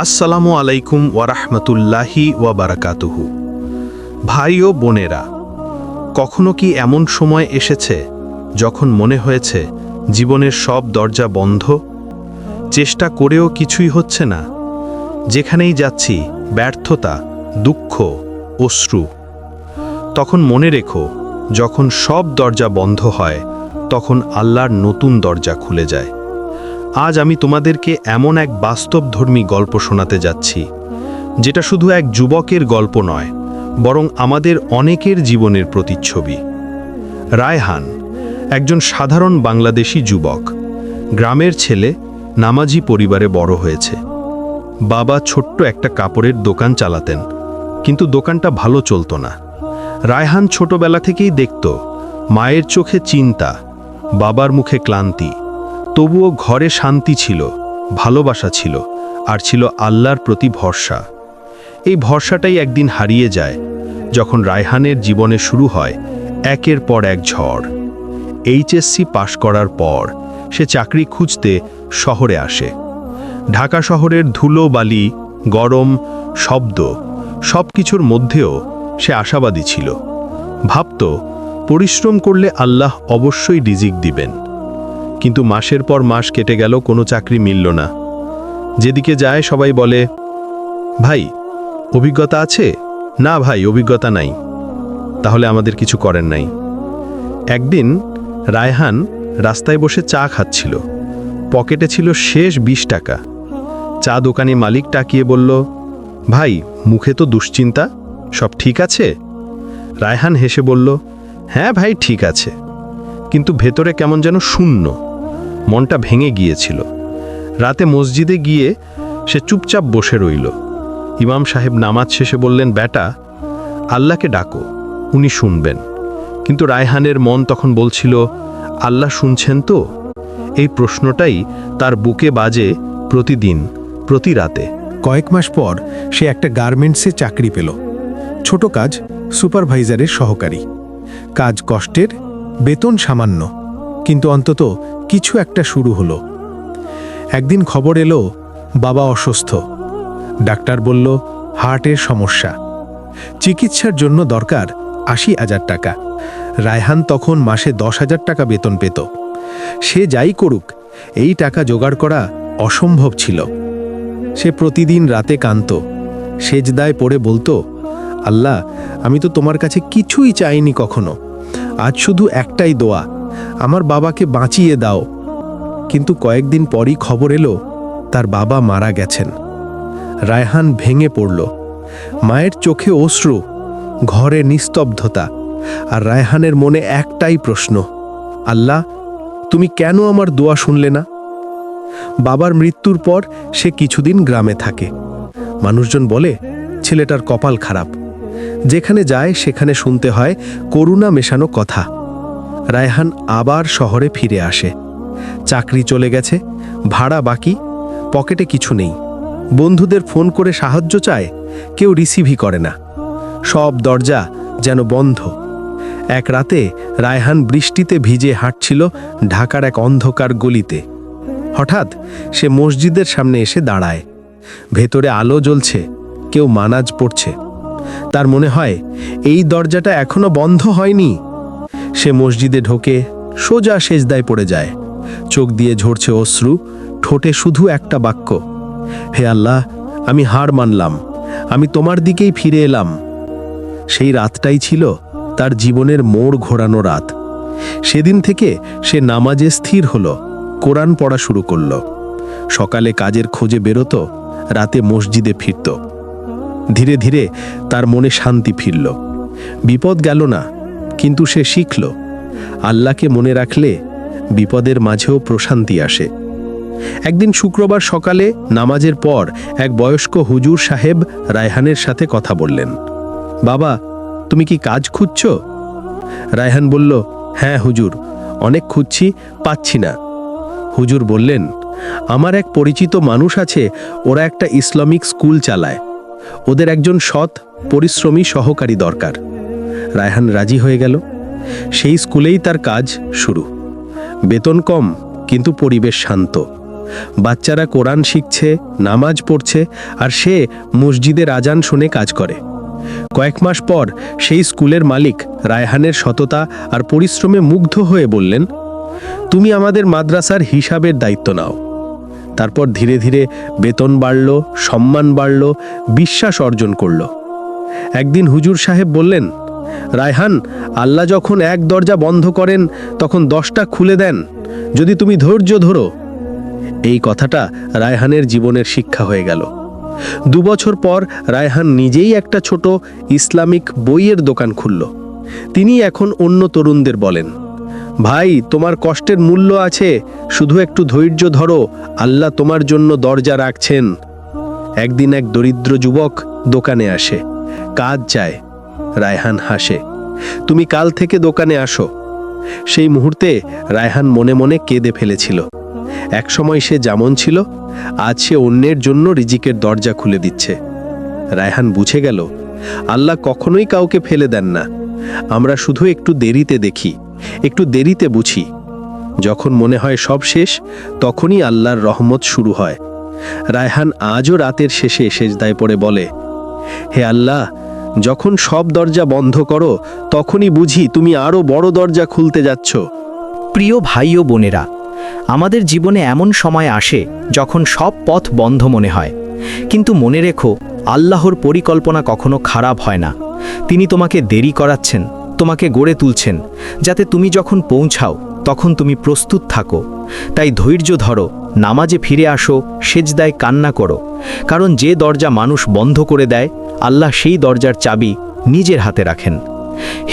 আসসালামু আলাইকুম ওয়ারাহমতুল্লাহি ওয়াবারাকাতুহু ভাই ও বোনেরা, কখনো কি এমন সময় এসেছে যখন মনে হয়েছে জীবনের সব দরজা বন্ধ? চেষ্টা করেও কিছুই হচ্ছে না। যেখানেই যাচ্ছি, ব্যর্থতা, দুঃখ, অশ্রু। তখন মনে রেখো, যখন সব দরজা বন্ধ হয়, তখন আল্লাহর নতুন দরজা খুলে যায়। আজ আমি তোমাদেরকে এমন এক বাস্তবধর্মী গল্প শোনাতে যাচ্ছি, যেটা শুধু এক যুবকের গল্প নয়, বরং আমাদের অনেকের জীবনের প্রতিচ্ছবি। রায়হান, একজন সাধারণ বাংলাদেশি যুবক। গ্রামের ছেলে নামাজি পরিবারে বড় হয়েছে। বাবা ছোট্ট একটা কাপড়ের দোকান চালাতেন, কিন্তু দোকানটা ভালো চলতো না। রায়হান ছোটবেলা থেকেই দেখত, মায়ের চোখে চিন্তা, বাবার মুখে ক্লান্তি। তবুও ঘরে শান্তি ছিল, ভালোবাসা ছিল, আর ছিল আল্লাহর প্রতি ভরসা। এই ভরসাটাই একদিন হারিয়ে যায়, যখন রায়হানের জীবনে শুরু হয় একের পর এক ঝড়। এইচএসসি পাশ করার পর সে চাকরি খুঁজতে শহরে আসে। ঢাকা শহরের ধুলো, বালি, গরম, শব্দ সব কিছুর মধ্যেও সে আশাবাদী ছিল। ভাবত, পরিশ্রম করলে আল্লাহ অবশ্যই রিজিক দিবেন। কিন্তু মাসের পর মাস কেটে গেল, কোনো চাকরি মিলল না। যেদিকে যায় সবাই বলে, ভাই, অভিজ্ঞতা আছে? না ভাই, অভিজ্ঞতা নাই। তাহলে আমাদের কিছু করেন নাই। একদিন রায়হান রাস্তায় বসে চা খাচ্ছিল। পকেটে ছিল শেষ বিশ টাকা। চা দোকানি মালিক টাকিয়ে বলল, ভাই, মুখে তো দুশ্চিন্তা। সব ঠিক আছে? রায়হান হেসে বলল হ্যাঁ ভাই, ঠিক আছে। কিন্তু ভেতরে কেমন যেন শূন্য। মনটা ভেঙে গিয়েছিল। রাতে মসজিদে গিয়ে সে চুপচাপ বসে রইল। ইমাম সাহেব নামাজ শেষে বললেন, বেটা, আল্লাহকে ডাকো, উনি শুনবেন। কিন্তু রায়হানের মন তখন বলছিল, আল্লাহ শুনছেন তো? এই প্রশ্নটাই তার বুকে বাজে প্রতিদিন, প্রতি রাতে। কয়েক মাস পর সে একটা গার্মেন্টসে চাকরি পেল। ছোট কাজ, সুপারভাইজারের সহকারী। কাজ কষ্টের, বেতন সামান্য। কিন্তু অন্তত কিছু একটা শুরু হলো। একদিন খবর এলো, বাবা অসুস্থ। ডাক্তার বলল, হার্টের সমস্যা। চিকিৎসার জন্য দরকার আশি হাজার টাকা। রায়হান তখন মাসে দশ হাজার টাকা বেতন পেত। সে যাই করুক, এই টাকা জোগাড় করা অসম্ভব ছিল। সে প্রতিদিন রাতে কান্ত সেজদায় পড়ে বলতো, আল্লাহ, আমি তো তোমার কাছে কিছুই চাইনি কখনো। আজ শুধু একটাই দোয়া আমার বাবাকে বাঁচিয়ে দাও। কিন্তু কয়েকদিন পরই খবর এলো, তার বাবা মারা গেছেন। রায়হান ভেঙে পড়ল। মায়ের চোখে অশ্রু, ঘরে নিস্তব্ধতা, আর রায়হানের মনে একটাই প্রশ্ন, আল্লাহ, তুমি কেন আমার দোয়া শুনলে না? বাবার মৃত্যুর পর সে কিছুদিন গ্রামে থাকে। মানুষজন বলে, ছেলেটার কপাল খারাপ। যেখানে যায় সেখানে শুনতে হয়, করুণা মেশানো কথা। রায়হান আবার শহরে ফিরে আসে। চাকরি চলে গেছে, ভাড়া বাকি, পকেটে কিছু নেই। বন্ধুদের ফোন করে সাহায্য চায়, কেউ রিসিভই করে না। সব দরজা যেন বন্ধ। এক রাতে রায়হান বৃষ্টিতে ভিজে হাঁটছিল ঢাকার এক অন্ধকার গলিতে। হঠাৎ সে মসজিদের সামনে এসে দাঁড়ায়। ভেতরে আলো জ্বলছে, কেউ মানাজ পড়ছে। তার মনে হয়, এই দরজাটা এখনও বন্ধ হয়নি। সে মসজিদে ঢোকে, সোজা সেজদায় পড়ে যায়। চোখ দিয়ে ঝরছে অশ্রু, ঠোঁটে শুধু একটা বাক্য, হে আল্লাহ, আমি হার মানলাম, আমি তোমার দিকেই ফিরে এলাম। সেই রাতটাই ছিল তার জীবনের মোড় ঘোরানো রাত। সেদিন থেকে সে নামাজে স্থির হলো, কোরআন পড়া শুরু করল। সকালে কাজের খোঁজে বেরোতো, রাতে মসজিদে ফিরত। ধীরে ধীরে তার মনে শান্তি ফিরল। বিপদ গেল না কিন্তু সে শিখল, আল্লাহকে মনে রাখলে বিপদের মাঝেও প্রশান্তি আসে। একদিন শুক্রবার সকালে নামাজের পর এক বয়স্ক হুজুর সাহেব রায়হানের সাথে কথা বললেন। বাবা, তুমি কি কাজ খুঁজছ? রায়হান বলল হ্যাঁ হুজুর, অনেক খুঁজছি, পাচ্ছি না। হুজুর বললেন, আমার এক পরিচিত মানুষ আছে, ওরা একটা ইসলামিক স্কুল চালায়। ওদের একজন সৎ, পরিশ্রমী সহকারী দরকার। রায়হান রাজি হয়ে গেল। সেই স্কুলেই তার কাজ শুরু। বেতন কম, কিন্তু পরিবেশ শান্ত। বাচ্চারা কোরআন শিখছে, নামাজ পড়ছে, আর সে মসজিদের আজান শুনে কাজ করে। কয়েক মাস পর সেই স্কুলের মালিক রায়হানের সততা আর পরিশ্রমে মুগ্ধ হয়ে বললেন, তুমি আমাদের মাদ্রাসার হিসাবের দায়িত্ব নাও। তারপর ধীরে ধীরে বেতন বাড়ল, সম্মান বাড়ল, বিশ্বাস অর্জন করল। একদিন হুজুর সাহেব বললেন রায়হান, আল্লাহ যখন এক দরজা বন্ধ করেন, তখন দশটা খুলে দেন। যদি তুমি ধৈর্য ধরো। এই কথাটা রায়হানের জীবনের শিক্ষা হয়ে গেল। দু বছর পর রায়হান নিজেই একটা ছোট ইসলামিক বইয়ের দোকান খুলল। তিনি এখন অন্য তরুণদের বলেন, ভাই, তোমার কষ্টের মূল্য আছে, শুধু একটু ধৈর্য ধরো, আল্লাহ তোমার জন্য দরজা রাখছেন। একদিন এক দরিদ্র যুবক দোকানে আসে, কাজ চায়। রায়হান হাসে, তুমি কাল থেকে দোকানে আসো। সেই মুহূর্তে রায়হান মনে মনে কেঁদে ফেলেছিল। একসময় সে যেমন ছিল, আজ সে অন্যের জন্য রিজিকের দরজা খুলে দিচ্ছে। রায়হান বুঝে গেল, আল্লাহ কখনোই কাউকে ফেলে দেন না। আমরা শুধু একটু দেরিতে দেখি, একটু দেরিতে বুঝি। যখন মনে হয় সব শেষ, তখনই আল্লাহর রহমত শুরু হয়। রায়হান আজও রাতের শেষে সেজদায় পড়ে বলে, হে আল্লাহ যখন সব দরজা বন্ধ করো, তখনই বুঝি তুমি আরও বড় দরজা খুলতে যাচ্ছ। প্রিয় ভাই ও বোনেরা, আমাদের জীবনে এমন সময় আসে যখন সব পথ বন্ধ মনে হয়। কিন্তু মনে রেখো, আল্লাহর পরিকল্পনা কখনো খারাপ হয় না। তিনি তোমাকে দেরি করাচ্ছেন, তোমাকে গড়ে তুলছেন, যাতে তুমি যখন পৌঁছাও তখন তুমি প্রস্তুত থাকো। তাই ধৈর্য ধরো, নামাজে ফিরে আসো, সেজদায় কান্না করো। কারণ যে দরজা মানুষ বন্ধ করে দেয়, আল্লাহ সেই দরজার চাবি নিজের হাতে রাখেন।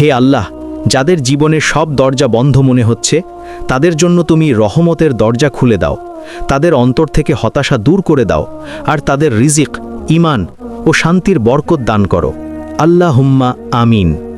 হে আল্লাহ, যাদের জীবনের সব দরজা বন্ধ মনে হচ্ছে, তাদের জন্য তুমি রহমতের দরজা খুলে দাও। তাদের অন্তর থেকে হতাশা দূর করে দাও, আর তাদের রিজিক ইমান ও শান্তির বরকত দান করো। আল্লাহ হুম্মা আমিন।